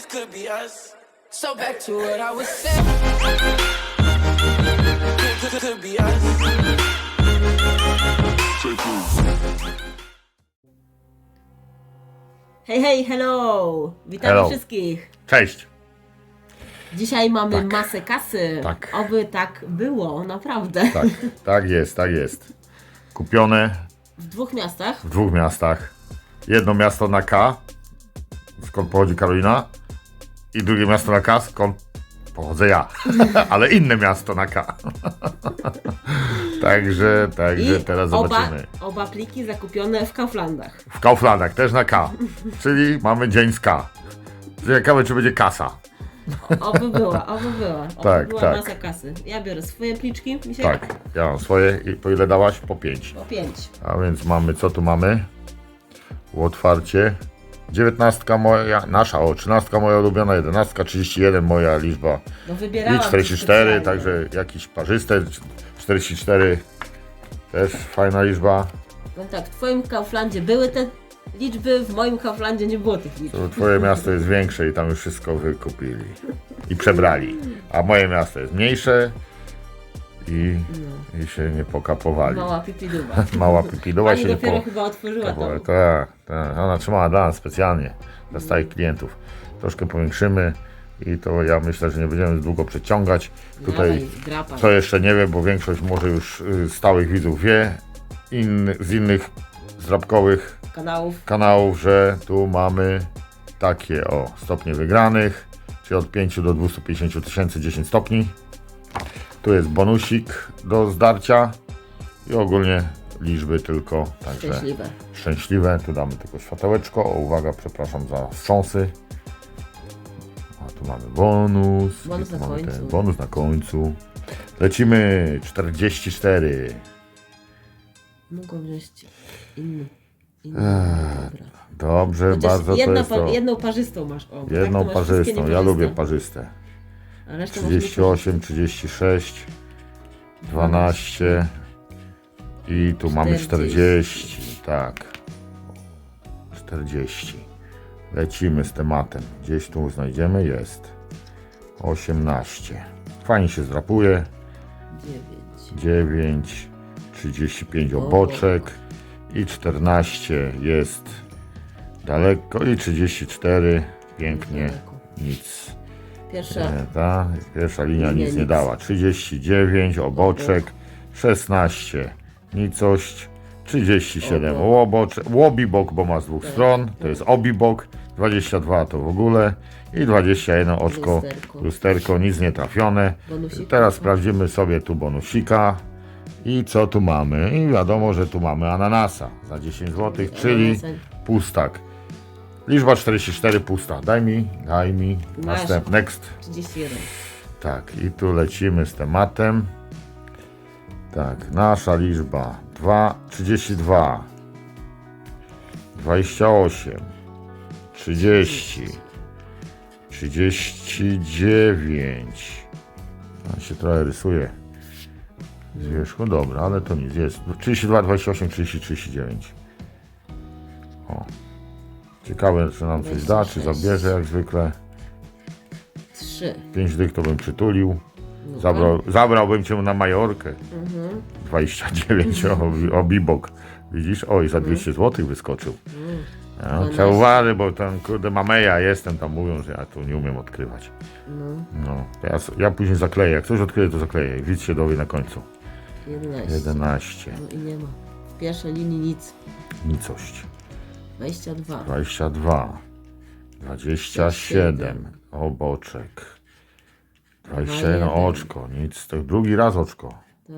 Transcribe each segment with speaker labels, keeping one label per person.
Speaker 1: this could be us. So back to what I was saying. Could, could, could be us.
Speaker 2: Hej, hej, hello! Witamy
Speaker 3: Hello.
Speaker 2: wszystkich.
Speaker 3: Cześć!
Speaker 2: Dzisiaj mamy masę kasy.
Speaker 3: Tak.
Speaker 2: Oby tak było, naprawdę.
Speaker 3: Tak, tak jest, tak jest. Kupione
Speaker 2: W dwóch miastach.
Speaker 3: w dwóch miastach. Jedno miasto na K, skąd pochodzi Karolina, i drugie miasto na K, skąd pochodzę ja. Ale inne miasto na K. także, także
Speaker 2: I
Speaker 3: teraz
Speaker 2: oba,
Speaker 3: zobaczymy.
Speaker 2: oba pliki zakupione w Kauflandach.
Speaker 3: W Kauflandach też na K. Czyli mamy dzień z K. Ciekawe, czy będzie kasa.
Speaker 2: Oby była, oby była. Oby
Speaker 3: Tak,
Speaker 2: była
Speaker 3: tak.
Speaker 2: masa kasy. Ja biorę swoje pliczki. Misiek?
Speaker 3: Tak, ja mam swoje. I po ile dałaś? Po pięć.
Speaker 2: Po pięć.
Speaker 3: A więc mamy, co tu mamy? Otwarcie. 19 moja, nasza, o, 13 moja ulubiona, 11, 31 moja liczba i
Speaker 2: wybierałam
Speaker 3: 44,
Speaker 2: specjalnie.
Speaker 3: także jakieś parzyste, 44 też fajna liczba.
Speaker 2: Powiem tak, w twoim Kauflandzie były te liczby, w moim Kauflandzie nie było tych liczb.
Speaker 3: To twoje miasto jest większe i tam już wszystko wykupili i przebrali, a moje miasto jest mniejsze i, i się nie pokapowali.
Speaker 2: Mała pipiduba.
Speaker 3: Mała pipidowa
Speaker 2: Pani
Speaker 3: się nie
Speaker 2: dopiero
Speaker 3: po...
Speaker 2: chyba otworzyła to.
Speaker 3: Tak, tak, tak. Ona trzymała dla nas specjalnie, dla stałych klientów. Troszkę powiększymy i to ja myślę, że nie będziemy długo przeciągać. Tutaj
Speaker 2: Dawaj,
Speaker 3: co jeszcze nie wiem, bo większość może już y, stałych widzów wie in, z innych zdrabkowych
Speaker 2: Kanałów.
Speaker 3: kanałów, że tu mamy takie o stopnie wygranych, czyli od 5 do 250 tysięcy 10 stopni. Tu jest bonusik do zdarcia i ogólnie liczby tylko, także
Speaker 2: Szczęśliwe.
Speaker 3: szczęśliwe. Tu damy tylko światełeczko. O, uwaga, przepraszam za wstrząsy. A tu mamy bonus.
Speaker 2: Bonus na końcu.
Speaker 3: bonus na końcu. Lecimy 44.
Speaker 2: Mogą wziąć inny. inny. Dobra.
Speaker 3: Dobrze,
Speaker 2: Chociaż
Speaker 3: bardzo
Speaker 2: jedna,
Speaker 3: to jest to.
Speaker 2: jedną parzystą masz. O,
Speaker 3: Jedną
Speaker 2: tak masz
Speaker 3: parzystą. Ja lubię parzyste.
Speaker 2: A resztę masz
Speaker 3: 38, 36, 12 i tu mamy 40. Tak. 40. Lecimy z tematem. Gdzieś tu znajdziemy, jest. 18. Fajnie się zdrapuje.
Speaker 2: Dziewięć.
Speaker 3: 9, 35 oboczek i 14 jest daleko i 34 pięknie nic.
Speaker 2: Pierwsza.
Speaker 3: E, Ta pierwsza linia
Speaker 2: Linia
Speaker 3: nic nie
Speaker 2: nic.
Speaker 3: dała. 39 oboczek, 16 nicość, 37
Speaker 2: Obok.
Speaker 3: łobocze, łobibok, bo ma z dwóch stron, to jest obibok, 22 to w ogóle i 21 oczko,
Speaker 2: Lusterko.
Speaker 3: lusterko, nic nie trafione.
Speaker 2: Bonusik.
Speaker 3: Teraz sprawdzimy sobie tu bonusika i co tu mamy. I wiadomo, że tu mamy ananasa za 10 zł, czyli pustak. Liczba 44 pusta. Daj mi, daj mi.
Speaker 2: Masz.
Speaker 3: Następ, next.
Speaker 2: 31.
Speaker 3: Tak, i tu lecimy z tematem. Tak, nasza liczba 2, 32, 28, 30, 39. On się trochę rysuje z wierzchu, dobra, ale to nic jest. 32, 28, 30, 39. O. Ciekawe, czy nam coś da, czy
Speaker 2: 26.
Speaker 3: zabierze jak zwykle.
Speaker 2: 3.
Speaker 3: 5 dych to bym przytulił. Zabrał, zabrałbym cię na Majorkę.
Speaker 2: Mhm.
Speaker 3: 29 o, bibok. Widzisz? Oj, za 200 zł wyskoczył. Ja, trzeba
Speaker 2: 12.
Speaker 3: uważać, bo ten kurde mameja jestem, tam mówią, że ja tu nie umiem odkrywać.
Speaker 2: No.
Speaker 3: No, to ja, s- ja później zakleję. Jak coś odkryję, to zakleję. Widz się dowie na końcu.
Speaker 2: 11.
Speaker 3: 11.
Speaker 2: No i nie ma. W pierwszej linii nic.
Speaker 3: Nicość.
Speaker 2: 22.
Speaker 3: 22. 27. Oboczek. 21
Speaker 2: 21.
Speaker 3: oczko. Nic. To drugi raz oczko.
Speaker 2: Tak.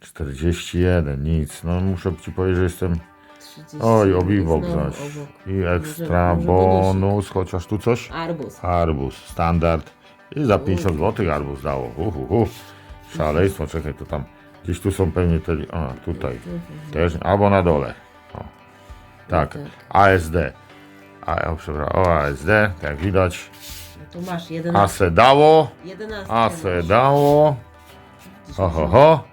Speaker 3: 41, nic. No muszę ci powiedzieć, że jestem.
Speaker 2: 30.
Speaker 3: Oj, obiwok zaś.
Speaker 2: obok.
Speaker 3: I ekstra
Speaker 2: Może- może
Speaker 3: bonus, chociaż tu coś.
Speaker 2: Arbuz.
Speaker 3: Arbuz, standard. I za 50 zł arbuz dało. Uh, uh, uh. Szaleństwo, czekaj, to tam. Gdzieś tu są pewnie te. A, tutaj. Też, albo na dole. O. Tak,
Speaker 2: Tak.
Speaker 3: ASD. A, o, przepraszam, o, ASD, tak jak widać.
Speaker 2: No to masz 11.
Speaker 3: ASE dało,
Speaker 2: 11.
Speaker 3: ASE dało. Oho, ho.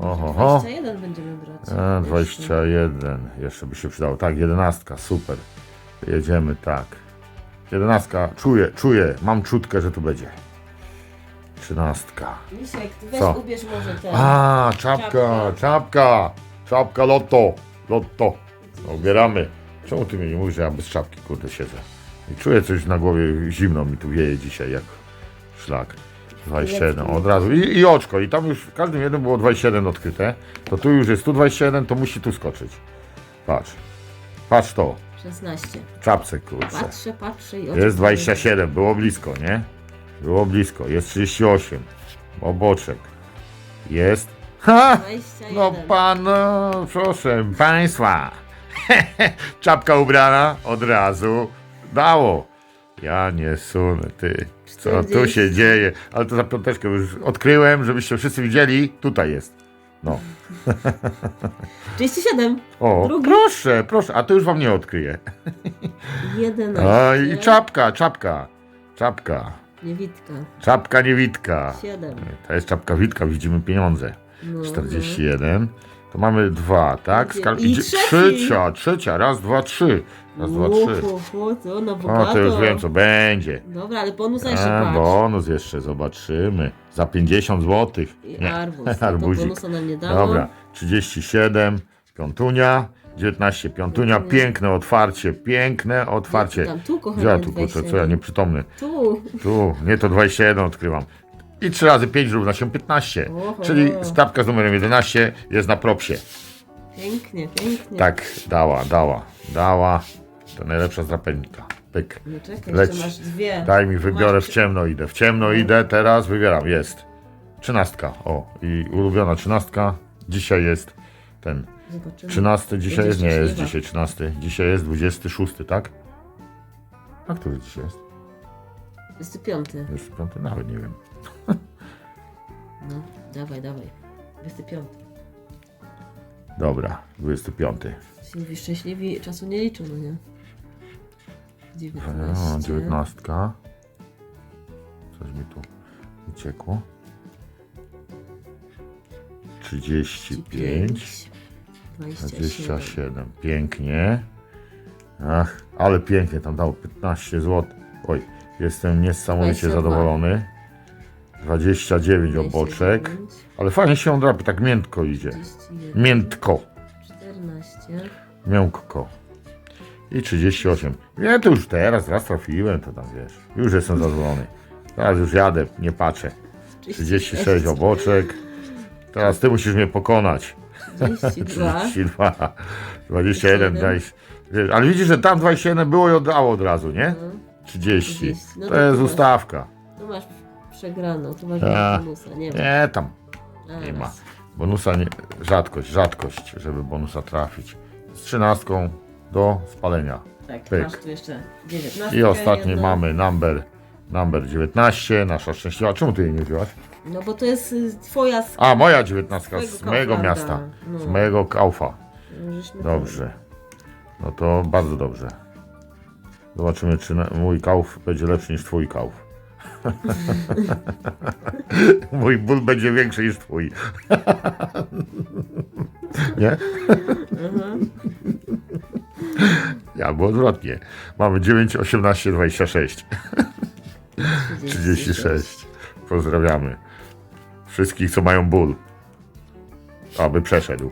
Speaker 3: Oho, ho.
Speaker 2: 21 będziemy brać.
Speaker 3: A, 21, jeszcze by się przydało. Tak, 11, super. Jedziemy tak. Jedenastka, czuję, czuję, mam czutkę, że tu będzie. Trzynastka.
Speaker 2: Misiek, ty weź
Speaker 3: Co?
Speaker 2: ubierz może ten.
Speaker 3: A, czapka,
Speaker 2: Czapka.
Speaker 3: czapka, czapka lotto, lotto. No, ubieramy. Czemu ty mi nie mówisz, że ja bez czapki, kurde, siedzę? I czuję coś na głowie, zimno mi tu wieje dzisiaj, jak szlak. 27, od razu. I, I oczko, i tam już w każdym jednym było 27 odkryte. To tu już jest tu 27, to musi tu skoczyć. Patrz. Patrz to.
Speaker 2: 16.
Speaker 3: Czapce, kurczę.
Speaker 2: Patrzę, patrzę i oczy
Speaker 3: Jest 27, było blisko, nie? Było blisko. Jest 38. Oboczek. Jest. Ha!
Speaker 2: 21.
Speaker 3: No pan, no, proszę państwa. Czapka ubrana od razu. Dało. Ja nie sunę, ty. Co tu
Speaker 2: 40.
Speaker 3: się dzieje? Ale to za piąteczkę już odkryłem, żebyście wszyscy widzieli. Tutaj jest. No.
Speaker 2: 37.
Speaker 3: O,
Speaker 2: Drugi.
Speaker 3: proszę, proszę. A to już wam nie odkryję.
Speaker 2: 11.
Speaker 3: A i czapka, czapka. Czapka.
Speaker 2: Niewitka.
Speaker 3: Czapka niewitka.
Speaker 2: 7.
Speaker 3: To jest czapka witka, widzimy pieniądze.
Speaker 2: No,
Speaker 3: 41. To mamy dwa, tak? Skal-
Speaker 2: i
Speaker 3: idzie-
Speaker 2: trzeci.
Speaker 3: trzecia, trzecia, raz, dwa, trzy. Raz, dwa, trzy.
Speaker 2: To na
Speaker 3: O,
Speaker 2: bogato.
Speaker 3: to już wiem, co będzie.
Speaker 2: Dobra, ale bonusa jeszcze
Speaker 3: A,
Speaker 2: patrz.
Speaker 3: bonus jeszcze zobaczymy. Za 50 zł.
Speaker 2: I arbuz. No to
Speaker 3: arbuzik.
Speaker 2: bonusa nam nie dało.
Speaker 3: Dobra, 37, piątunia, 19, piątunia,
Speaker 2: Piątunia.
Speaker 3: piękne otwarcie, piękne otwarcie.
Speaker 2: Tam, tu, kochanie,
Speaker 3: Gdzie ja tu kurczę,
Speaker 2: 27.
Speaker 3: co ja nieprzytomny?
Speaker 2: Tu.
Speaker 3: Tu, nie to 21 odkrywam. I 3 razy 5 równa się 15.
Speaker 2: Oho.
Speaker 3: Czyli stawka z numerem 11 jest na propsie.
Speaker 2: Pięknie, pięknie.
Speaker 3: Tak, dała, dała, dała. To najlepsza z drapelnika. Pyk.
Speaker 2: No czekaj,
Speaker 3: Leć.
Speaker 2: jeszcze masz dwie.
Speaker 3: Daj mi, wybiorę w ciemno idę. W ciemno idę, teraz wybieram. Jest. Trzynastka. O, i ulubiona trzynastka. Dzisiaj jest ten.
Speaker 2: Zobaczymy.
Speaker 3: Trzynasty dzisiaj jest? Nie jest
Speaker 2: szczęśliwa.
Speaker 3: dzisiaj trzynasty. Dzisiaj jest 26, tak? A który dzisiaj jest?
Speaker 2: 25.
Speaker 3: 25? Nawet nie wiem.
Speaker 2: No, dawaj, dawaj. 25.
Speaker 3: Dobra, 25.
Speaker 2: Się mówi szczęśliwi, czasu nie liczą, no nie? 19.
Speaker 3: No, 19. Coś mi tu uciekło. 35.
Speaker 2: 27.
Speaker 3: 27. Pięknie. Ach, ale pięknie tam dał 15 zł. Oj, jestem niesamowicie
Speaker 2: 22.
Speaker 3: zadowolony. 29 oboczek. Ale fajnie się on drapie, tak miętko idzie.
Speaker 2: 31.
Speaker 3: Miętko.
Speaker 2: 14.
Speaker 3: Miękko. I 38. Nie, to już teraz, raz trafiłem, to tam wiesz. Już jestem zadowolony. Teraz już jadę, nie patrzę. 36 oboczek. Teraz ty musisz mnie pokonać.
Speaker 2: 32.
Speaker 3: 32. 21, 20. Wiesz, Ale widzisz, że tam 21 było i oddało od razu, nie? 30.
Speaker 2: 30. No
Speaker 3: To
Speaker 2: to
Speaker 3: jest ustawka.
Speaker 2: Tu masz przegraną, tu masz
Speaker 3: A.
Speaker 2: bonusa, nie ma.
Speaker 3: Nie, tam nie ma.
Speaker 2: raz.
Speaker 3: Bonusa nie, rzadkość, rzadkość, żeby bonusa trafić. Z trzynastką do spalenia.
Speaker 2: Tak,
Speaker 3: Pyk.
Speaker 2: masz tu jeszcze 19.
Speaker 3: I ostatnie
Speaker 2: jedno.
Speaker 3: mamy number, number 19, nasza szczęśliwa. Czemu ty jej nie wziąłaś?
Speaker 2: No bo to jest y, twoja sk-
Speaker 3: A, moja 19 z
Speaker 2: Twojego
Speaker 3: mojego
Speaker 2: Kauflanda.
Speaker 3: miasta.
Speaker 2: No.
Speaker 3: Z mojego kaufa.
Speaker 2: żeśmy
Speaker 3: Dobrze. No to bardzo dobrze. Zobaczymy, czy na, mój kauf będzie lepszy niż twój kauf. mój ból będzie większy niż twój. Nie? Ja, bo odwrotnie. Mamy 9, 18, 26. 36. Pozdrawiamy. Wszystkich, co mają ból. Aby przeszedł.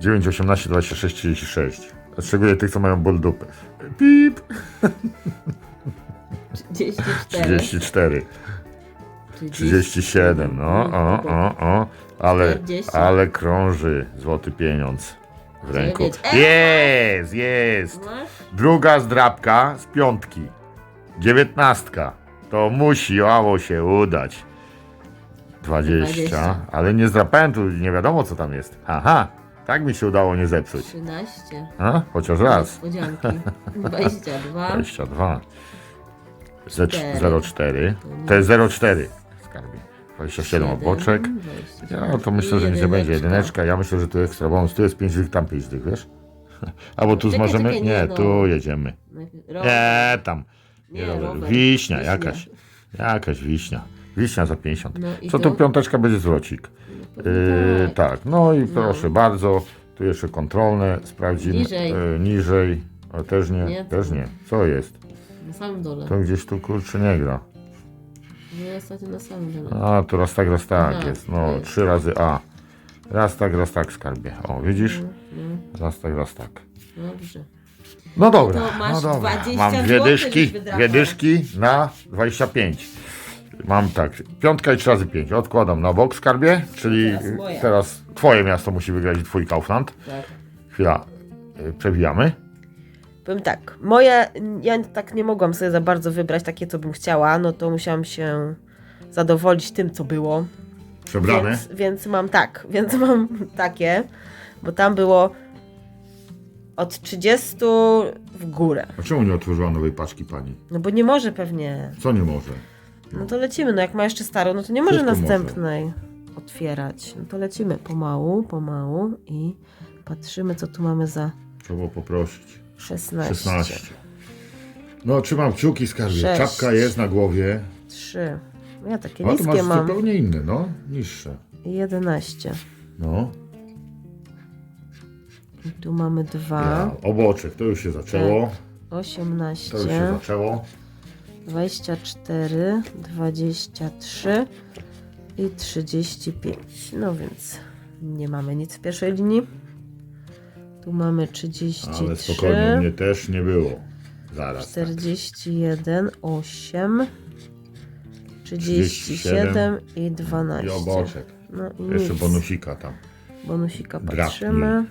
Speaker 3: 9, 18, 26, 36. A szczególnie tych, co mają ból dupy. Pip.
Speaker 2: 34.
Speaker 3: 34. 37. No, o, o, o. Ale,
Speaker 2: 40.
Speaker 3: ale krąży złoty pieniądz w ręku.
Speaker 2: E!
Speaker 3: Jest, jest. Druga zdrabka z piątki. Dziewiętnastka. To musiało się udać. 20.
Speaker 2: 20.
Speaker 3: Ale nie zdrapałem tu, nie wiadomo co tam jest. Aha, tak mi się udało nie zepsuć.
Speaker 2: 13.
Speaker 3: A? Chociaż raz.
Speaker 2: Niespodzianki. 22.
Speaker 3: 22.
Speaker 2: Cztery.
Speaker 3: 04. To jest 04. Skarbie. 27 oboczek.
Speaker 2: 27.
Speaker 3: Ja to myślę, że nie będzie jedyneczka. Ja myślę, że tu ekstra bonus. Tu jest 5 dych, tam 5 dych, wiesz? Albo tu
Speaker 2: Czekaj,
Speaker 3: Nie,
Speaker 2: nie, no.
Speaker 3: tu jedziemy. Nie, tam. Nie,
Speaker 2: Nie,
Speaker 3: rower.
Speaker 2: rower.
Speaker 3: Wiśnia jakaś. Jakaś wiśnia. Wiśnia za 50.
Speaker 2: No i
Speaker 3: Co
Speaker 2: to?
Speaker 3: tu piąteczka będzie zwrocik?
Speaker 2: pewnie
Speaker 3: Yy,
Speaker 2: tak.
Speaker 3: tak, no i proszę bardzo. Tu jeszcze kontrolne sprawdzimy.
Speaker 2: Niżej.
Speaker 3: Yy, niżej. O, też nie, też nie. Co jest?
Speaker 2: Na samym dole.
Speaker 3: To gdzieś tu kurczę nie gra.
Speaker 2: No ostatnio na samym dole.
Speaker 3: A, to raz tak, raz tak
Speaker 2: Tak,
Speaker 3: jest. No,
Speaker 2: jest.
Speaker 3: trzy razy A. Raz tak, raz tak skarbie. O, widzisz?
Speaker 2: No,
Speaker 3: Raz tak, raz tak.
Speaker 2: dobrze.
Speaker 3: No dobra,
Speaker 2: To masz
Speaker 3: no dobra.
Speaker 2: 20
Speaker 3: Mam dwie
Speaker 2: złotych
Speaker 3: dyszki,
Speaker 2: wydrapał.
Speaker 3: dwie dyszki na 25. Mam tak, piątka i 3 razy 5. Odkładam na bok skarbie, czyli
Speaker 2: Teraz moja.
Speaker 3: teraz twoje miasto musi wygrać i twój Kaufland.
Speaker 2: Tak.
Speaker 3: Chwila, y, przewijamy.
Speaker 4: Powiem tak, moje, ja tak nie mogłam sobie za bardzo wybrać takie, co bym chciała, no to musiałam się zadowolić tym, co było.
Speaker 3: Przebrane.
Speaker 4: Więc, więc mam tak, więc mam takie, bo tam było od 30 w górę.
Speaker 3: A czemu nie otworzyła nowej paczki pani?
Speaker 4: No bo nie może pewnie.
Speaker 3: Co nie może?
Speaker 4: No to lecimy, no jak ma jeszcze starą, no to nie może
Speaker 3: Wszystko może.
Speaker 4: następnej otwierać. No to lecimy pomału, pomału i patrzymy, co tu mamy za
Speaker 3: Trzeba poprosić.
Speaker 4: 16.
Speaker 3: 16. No, trzymam kciuki skarbie.
Speaker 4: Sześć.
Speaker 3: Czapka jest na głowie.
Speaker 4: 3. No Ja takie
Speaker 3: A tu masz
Speaker 4: niskie mam.
Speaker 3: zupełnie inne, no. Niższe.
Speaker 4: I 11.
Speaker 3: No.
Speaker 4: I tu mamy 2.
Speaker 3: Ja, oboczek, to już się zaczęło.
Speaker 4: 18.
Speaker 3: To już się zaczęło.
Speaker 4: 24, 23 i 35. No więc nie mamy nic w pierwszej linii. Tu mamy 33,
Speaker 3: Ale spokojnie, mnie też nie było. Zaraz. tak.
Speaker 4: 41, 8, 37 i 12.
Speaker 3: I oboczek.
Speaker 4: No i
Speaker 3: Jeszcze
Speaker 4: nic.
Speaker 3: bonusika tam.
Speaker 4: Bonusika patrzymy.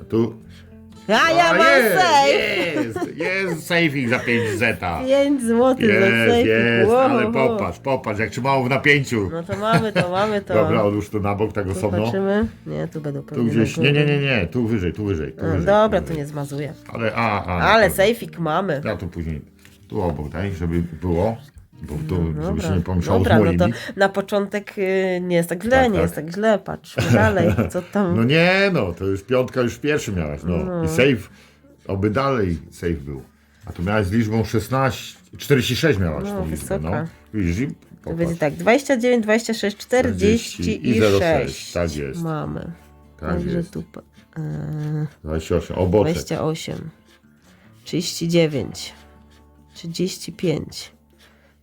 Speaker 3: A tu.
Speaker 4: A ja
Speaker 3: O,
Speaker 4: mam
Speaker 3: jest,
Speaker 4: safe!
Speaker 3: Jest, jest safe'ik za 5 zeta.
Speaker 4: 5 zł za
Speaker 3: Jest,
Speaker 4: safe.
Speaker 3: jest,
Speaker 4: Wow,
Speaker 3: ale
Speaker 4: wow.
Speaker 3: popatrz, popatrz, jak trzymało w napięciu.
Speaker 4: No to mamy to, mamy to.
Speaker 3: Dobra, odłóż to na bok tak
Speaker 4: Tu
Speaker 3: osobno.
Speaker 4: patrzymy. Nie, tu będą
Speaker 3: Tu
Speaker 4: pewnie
Speaker 3: gdzieś,
Speaker 4: na
Speaker 3: nie,
Speaker 4: górze.
Speaker 3: nie, nie, nie, tu wyżej, tu wyżej, tu
Speaker 4: A,
Speaker 3: wyżej.
Speaker 4: Dobra,
Speaker 3: tu
Speaker 4: nie zmazuję.
Speaker 3: Ale, a, a.
Speaker 4: Ale sejfik mamy.
Speaker 3: Ja to później, tu obok daj, żeby było, bo się
Speaker 4: No Dobra,
Speaker 3: nie pomieszało
Speaker 4: dobra
Speaker 3: z
Speaker 4: no to na początek y, nie jest tak źle,
Speaker 3: Tak,
Speaker 4: nie
Speaker 3: tak.
Speaker 4: jest tak źle. Patrzmy dalej, co tam.
Speaker 3: No nie, no, to już piątka już pierwszy miałaś, no. I save, oby dalej save był. A tu miałaś z liczbą 16, 46 miałaś
Speaker 4: No,
Speaker 3: tą liczbę, no.
Speaker 4: wysoka.
Speaker 3: Widzisz, i
Speaker 4: To będzie tak, 29, 26, 40 i
Speaker 3: 06,
Speaker 4: 6.
Speaker 3: tak jest.
Speaker 4: Mamy.
Speaker 3: Tak
Speaker 4: Także
Speaker 3: jest.
Speaker 4: tu pa- y,
Speaker 3: 28, oboczek.
Speaker 4: 28, 39, 35,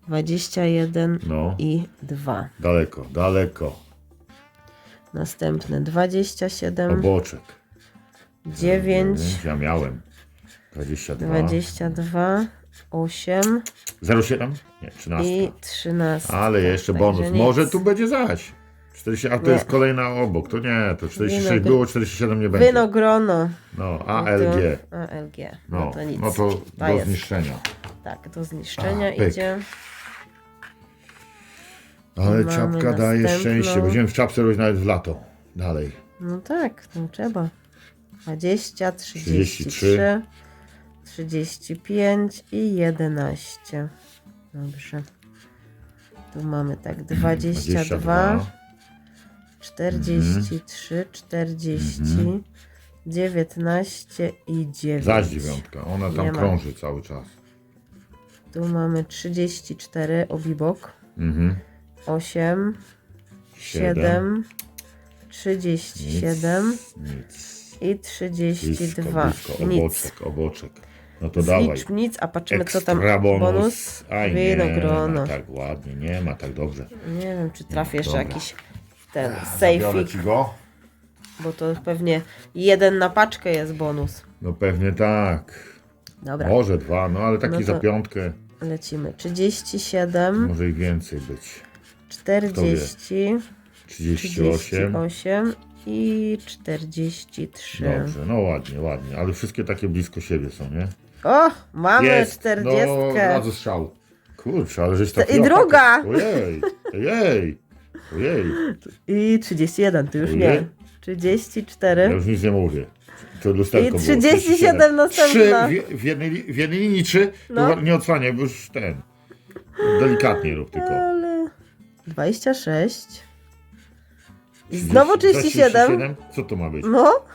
Speaker 4: 21
Speaker 3: No,
Speaker 4: i 2.
Speaker 3: daleko, daleko.
Speaker 4: Następne 27,
Speaker 3: Oboczek.
Speaker 4: 9,
Speaker 3: Ja miałem. 22.
Speaker 4: 22, 8
Speaker 3: 07? Nie, 13.
Speaker 4: i 13.
Speaker 3: Ale jeszcze
Speaker 4: Także
Speaker 3: bonus.
Speaker 4: nic.
Speaker 3: Może tu będzie zaś. 40, a to
Speaker 4: Nie.
Speaker 3: jest kolejna obok. To nie, to 46
Speaker 4: Winogron-
Speaker 3: było, 47 nie będzie.
Speaker 4: Wynogrono.
Speaker 3: No, ALG.
Speaker 4: ALG. No,
Speaker 3: No,
Speaker 4: to nic.
Speaker 3: no to
Speaker 4: To
Speaker 3: do
Speaker 4: jest.
Speaker 3: zniszczenia.
Speaker 4: Tak, do zniszczenia
Speaker 3: A, pyk. Ale
Speaker 4: Mamy
Speaker 3: czapka daje
Speaker 4: następną.
Speaker 3: szczęście. Będziemy w czapce robić nawet w lato. Dalej.
Speaker 4: No tak, to trzeba. 20,
Speaker 3: 33,
Speaker 4: 33, 35 i 11. Dobrze. Tu mamy tak 22, 43, 40, 19 i 9.
Speaker 3: Zaś dziewiątka. Ona tam
Speaker 4: Nie ma.
Speaker 3: krąży cały czas.
Speaker 4: Tu mamy 34 obibok,
Speaker 3: Mhm.
Speaker 4: 8,
Speaker 3: Siedem.
Speaker 4: 7, 37
Speaker 3: Nic.
Speaker 4: i
Speaker 3: Blisko,
Speaker 4: 32.
Speaker 3: blisko.
Speaker 4: Nic.
Speaker 3: Oboczek, oboczek. No to dawaj.
Speaker 4: Zlicz nic, a patrzymy co tam.
Speaker 3: Ekstra bonus.
Speaker 4: bonus.
Speaker 3: Aj, nie
Speaker 4: Winogrono.
Speaker 3: ma tak ładnie, nie ma tak dobrze.
Speaker 4: Nie wiem, czy trafię jeszcze
Speaker 3: Dobra.
Speaker 4: jakiś ten sejfik,
Speaker 3: ci go?
Speaker 4: bo to pewnie jeden na paczkę jest bonus.
Speaker 3: No pewnie tak.
Speaker 4: Dobra,
Speaker 3: Może dwa, no ale taki
Speaker 4: No to-
Speaker 3: za piątkę
Speaker 4: lecimy. 37,
Speaker 3: może i więcej być.
Speaker 4: 40,
Speaker 3: 38.
Speaker 4: 38 i 43.
Speaker 3: Dobrze, no ładnie, ładnie, ale wszystkie takie blisko siebie są, nie?
Speaker 4: O, mamy
Speaker 3: Jest,
Speaker 4: 40.
Speaker 3: No, razu strzał. Kurczę, ale żeś
Speaker 4: I
Speaker 3: trafiła.
Speaker 4: druga.
Speaker 3: Ojej, ojej, ojej.
Speaker 4: I 31, to już
Speaker 3: Ojej.
Speaker 4: nie. 34.
Speaker 3: Ja już nic nie mówię. To lusterko
Speaker 4: I
Speaker 3: było,
Speaker 4: 37 następna.
Speaker 3: Trzy, w, w, jednej, li- w jednej linii trzy,
Speaker 4: No.
Speaker 3: to nie odsłaniaj, bo już ten. Delikatnie rób tylko.
Speaker 4: Ale 26. I znowu 37.
Speaker 3: 37? Co to ma być?
Speaker 4: No.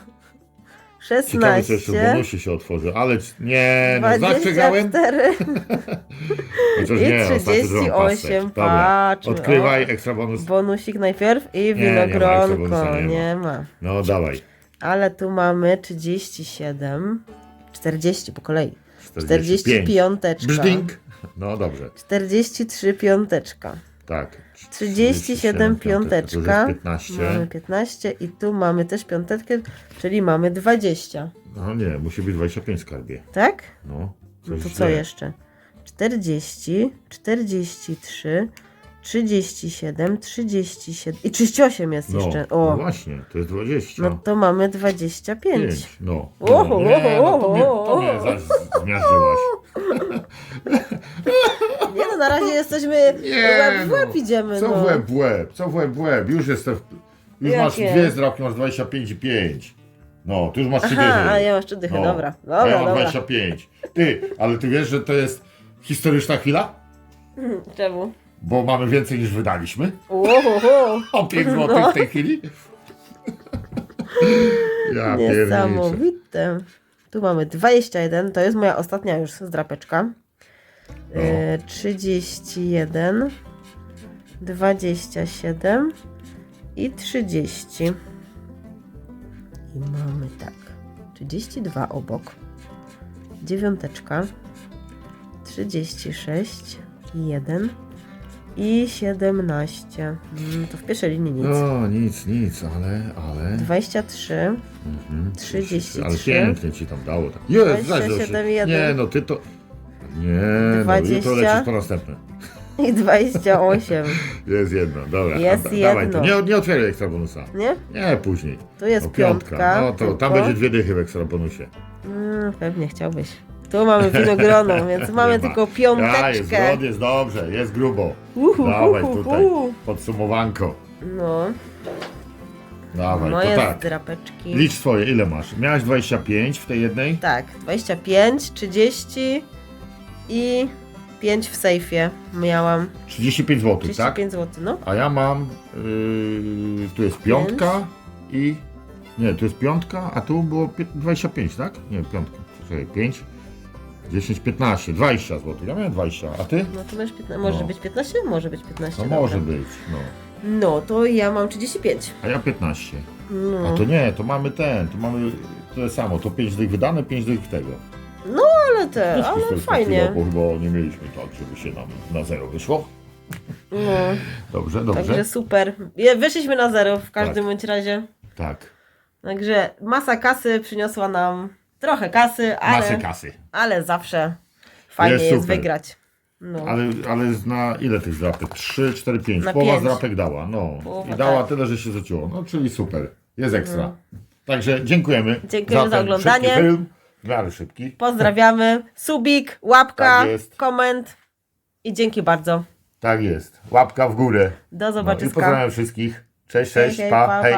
Speaker 3: Ciekawe, co jeszcze w
Speaker 4: 16.
Speaker 3: bonusie się otworzy, ale c- nie, no znak przegrałem?
Speaker 4: 24
Speaker 3: Chociaż
Speaker 4: i
Speaker 3: nie, ostatnio zrobię
Speaker 4: 38.
Speaker 3: pasek. Dobra,
Speaker 4: Patrz.
Speaker 3: odkrywaj ekstra bonus.
Speaker 4: Bonusik najpierw i
Speaker 3: nie ma ekstra
Speaker 4: winogronko.
Speaker 3: bonusa, nie
Speaker 4: Nie,
Speaker 3: ma.
Speaker 4: ma.
Speaker 3: No dawaj.
Speaker 4: Ale tu mamy 37. 40 po kolei. 45.
Speaker 3: Brzding. No dobrze,
Speaker 4: 43 piąteczka.
Speaker 3: Tak.
Speaker 4: 37 piąteczka.
Speaker 3: To jest 15.
Speaker 4: Mamy 15 i tu mamy też piąteczkę, czyli mamy 20.
Speaker 3: No nie, musi być 25 skarbie.
Speaker 4: Tak?
Speaker 3: No,
Speaker 4: No to co
Speaker 3: źle.
Speaker 4: jeszcze? 40, 43, 37, 37 i 38 jest
Speaker 3: No,
Speaker 4: jeszcze.
Speaker 3: no
Speaker 4: O,
Speaker 3: właśnie, to jest 20.
Speaker 4: no to mamy 25.
Speaker 3: 5. No.
Speaker 4: Oho,
Speaker 3: no, nie, no to mnie, to mnie zaś zmiażdżyłaś.
Speaker 4: Nie no, na razie jesteśmy
Speaker 3: Nie,
Speaker 4: łeb w łeb
Speaker 3: no.
Speaker 4: idziemy.
Speaker 3: Co
Speaker 4: no.
Speaker 3: w łeb w łeb, co w łeb w łeb, już jestem, w- już
Speaker 4: Jakie?
Speaker 3: masz dwie zdrapki, masz 25 i 5. No, ty już masz trzy dychy.
Speaker 4: Aha, a ja masz trzy dychy,
Speaker 3: No,
Speaker 4: dobra.
Speaker 3: a ja
Speaker 4: Dobra,
Speaker 3: mam
Speaker 4: dobra.
Speaker 3: 25. Ty, ale ty wiesz, że to jest historyczna chwila?
Speaker 4: Czemu?
Speaker 3: Bo mamy więcej niż wydaliśmy.
Speaker 4: Ohoho.
Speaker 3: O 5 zł
Speaker 4: No.
Speaker 3: w tej chwili. Ja pierniczę.
Speaker 4: Niesamowite. Tu mamy 21, to jest moja ostatnia już zdrapeczka.
Speaker 3: No.
Speaker 4: E, 31, 27 i 30. I mamy tak, 32 obok, dziewiąteczka, 36, 1 i 17. Mm, to w pierwszej linii nic.
Speaker 3: No, nic, nic, ale, ale...
Speaker 4: 23,
Speaker 3: Mhm.
Speaker 4: 33.
Speaker 3: Ale pięknie ci tam dało. Tak. Jest,
Speaker 4: 27,
Speaker 3: zaś,
Speaker 4: jeden.
Speaker 3: Nie, no ty to... Nie, no
Speaker 4: 20.
Speaker 3: jutro lecisz po następne.
Speaker 4: i 28.
Speaker 3: Jest jedno, dobra.
Speaker 4: Jest
Speaker 3: a, dawaj
Speaker 4: jedno.
Speaker 3: to. Nie, nie otwieraj ekstra bonusa.
Speaker 4: Nie?
Speaker 3: Nie, później.
Speaker 4: Tu jest
Speaker 3: O,
Speaker 4: piątka.
Speaker 3: No to tam
Speaker 4: tylko.
Speaker 3: będzie dwie dychy w ekstra bonusie.
Speaker 4: Mm, pewnie chciałbyś. Tu mamy winogrono, więc mamy
Speaker 3: Nie ma.
Speaker 4: tylko
Speaker 3: Ja, jest
Speaker 4: piąteczkę.
Speaker 3: zgodnie, jest dobrze, jest grubo.
Speaker 4: Uhu,
Speaker 3: Dawaj
Speaker 4: uhu,
Speaker 3: tutaj,
Speaker 4: uhu.
Speaker 3: podsumowanko.
Speaker 4: No,
Speaker 3: Dawaj,
Speaker 4: moje
Speaker 3: to tak.
Speaker 4: drapeczki.
Speaker 3: Licz swoje, ile masz? Miałeś 25 w tej jednej?
Speaker 4: Tak, 25, 30 i 5 w sejfie miałam.
Speaker 3: 35 zł, tak?
Speaker 4: 35 zł, no.
Speaker 3: A ja mam, yy, tu jest piątka i, nie, tu jest piątka, a tu było pię- 25, tak? Nie, piątka, czekaj, 5, 10, 15, 20 zł, ja miałem 20, a ty?
Speaker 4: No to masz 15, może
Speaker 3: No.
Speaker 4: być 15? Może być 15.
Speaker 3: No
Speaker 4: dobra.
Speaker 3: może być, no.
Speaker 4: No to ja mam 35.
Speaker 3: A ja 15.
Speaker 4: No,
Speaker 3: A to nie, to mamy ten, to mamy tyle samo, to 5 dych wydane, 5 dych tego.
Speaker 4: Ale te,
Speaker 3: Też
Speaker 4: ale fajnie.
Speaker 3: Bo chyba nie mieliśmy tak, żeby się nam na zero wyszło.
Speaker 4: No,
Speaker 3: Dobrze, dobrze.
Speaker 4: także super. Wyszliśmy na zero w każdym
Speaker 3: Tak.
Speaker 4: bądź razie.
Speaker 3: Tak,
Speaker 4: Także masa kasy przyniosła nam trochę kasy, ale,
Speaker 3: masę kasy.
Speaker 4: ale zawsze fajnie
Speaker 3: Jest
Speaker 4: jest, wygrać. No.
Speaker 3: Ale, ale na ile tych zdrapek? 3, 4, 5.
Speaker 4: Na
Speaker 3: Połowa
Speaker 4: pięć.
Speaker 3: zdrapek dała, no.
Speaker 4: Połowa,
Speaker 3: I dała
Speaker 4: tak.
Speaker 3: tyle, że się rzuciło. No, czyli super. Jest ekstra. Także dziękujemy.
Speaker 4: Dziękujemy za
Speaker 3: ten
Speaker 4: oglądanie.
Speaker 3: Miarę szybki.
Speaker 4: Pozdrawiamy. Subik, łapka,
Speaker 3: Tak jest.
Speaker 4: koment i dzięki bardzo.
Speaker 3: Tak jest. Łapka w górę.
Speaker 4: Do
Speaker 3: No, I pozdrawiam wszystkich. Cześć, cześć, pa, hej.